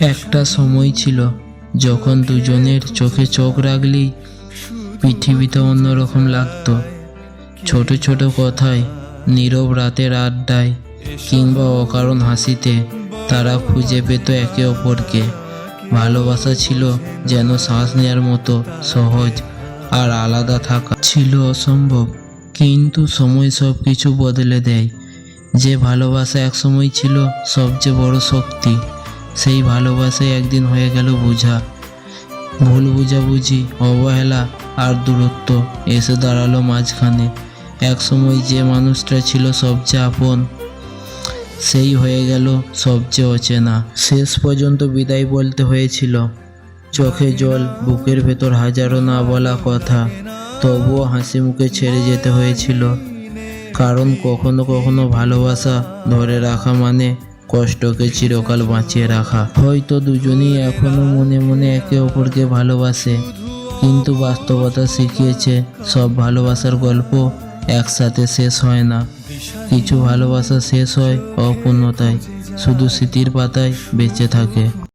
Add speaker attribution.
Speaker 1: একটা সময় ছিল যখন দুজনের চোখে চোখ রাখলেই পৃথিবীতে অন্যরকম লাগতো। ছোট ছোট কথায়, নীরব রাতের আড্ডায় কিংবা অকারণ হাসিতে তারা খুঁজে পেত একে অপরকে। ভালোবাসা ছিল যেন শ্বাস নেওয়ার মতো, সহজ আর আলাদা থাকা ছিল অসম্ভব। কিন্তু সময় সব কিছু বদলে দেয়। যে ভালোবাসা একসময় ছিল সবচেয়ে বড় শক্তি। সেই ভালোবাসাই একদিন হয়ে গেল বোঝা। ভুল বুঝাবুঝি, অবহেলা আর দূরত্ব এসে দাঁড়াল মাঝখানে। একসময় যে মানুষটা ছিল সবচেয়ে আপন, সেই হয়ে গেল সবচেয়ে অচেনা। শেষ পর্যন্ত বিদায় বলতে হয়েছিল, চোখে জল, বুকের ভেতর হাজারো না বলা কথা। তবুও হাসি মুখে ছেড়ে যেতে হয়েছিল, কারণ কখনো কখনো ভালোবাসা ধরে রাখা মানে কষ্টকে চিরকাল বাঁচিয়ে রাখা। হয়তো দুজনেই এখনও মনে মনে একে অপরকে ভালোবাসে, কিন্তু বাস্তবতা শিখিয়েছে, সব ভালোবাসার গল্প একসাথে শেষ হয় না। কিছু ভালোবাসা শেষ হয় অপূর্ণতায়, শুধু স্মৃতির পাতায় বেঁচে থাকে।